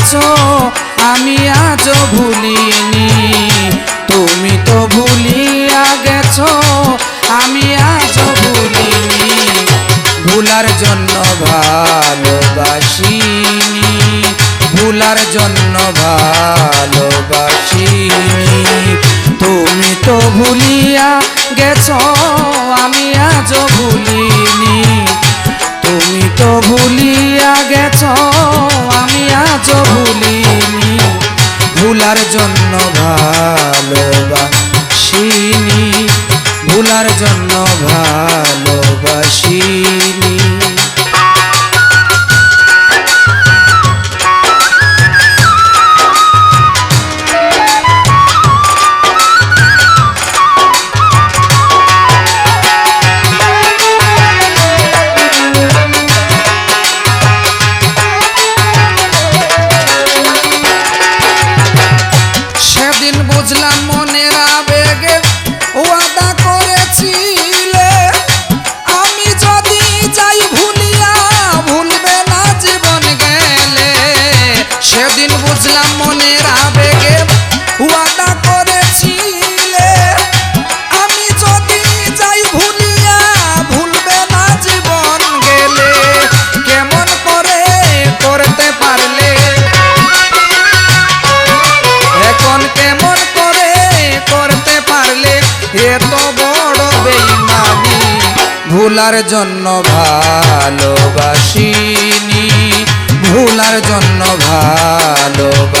গেছো আমি আজও ভুলিনি। তুমি তো ভুলিয়া গেছো, আমি আজও ভুলিনি। ভুলার জন্য ভালোবাসিনি। ভুলার জন্য ভালোবাসিনি। তুমি তো ভুলিয়া গেছো, আমি আজও ভুলিনি। তুমি তো ভুলিয়া গেছো, আমি ভুলিনি ভুলার জন্য ভালোবাসিনি ভুলার জন্য ভালোবাসিনি বুঝলাম বড় বেইমানি ভুলার জন্য ভালোবাসিনি ভুলার জন্য ভালোবাসিনি।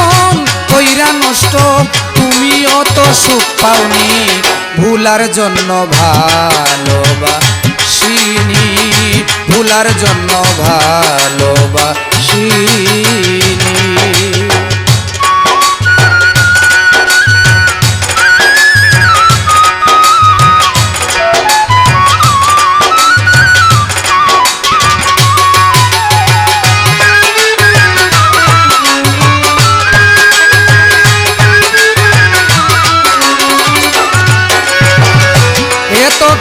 কইরা নষ্ট তুমি অত সুখ পাওনি। ভুলার জন্য ভালোবাসিনি ভুলার জন্য ভালোবাসিনি।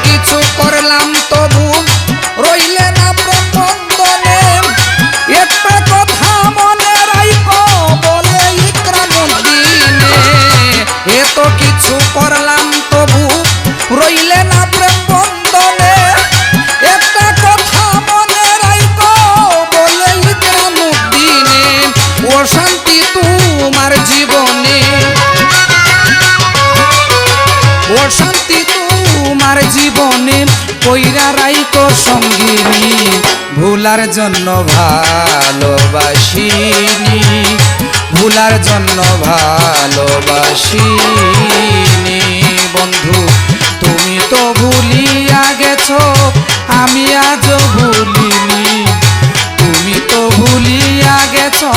কিছু করলাম তবু তোমার জীবনে কইরা রাইকো সঙ্গিনী, ভুলার জন্য ভালোবাসিনি, ভুলার জন্য ভালোবাসিনি। বন্ধু, তুমি তো ভুলিয়া গেছো, আমি আজও ভুলিনি। তুমি তো ভুলিয়া গেছো,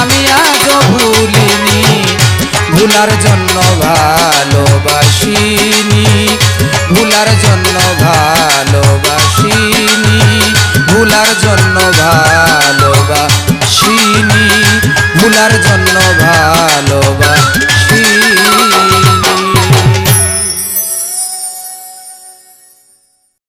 আমি আজও ভুলিনি। ভুলার জন্য ভালোবাসিনি ভুলার জন্য ভালোবাসিনি ভুলার জন্য ভালোবাসিনি ভুলার জন্য ভালোবাসিনি।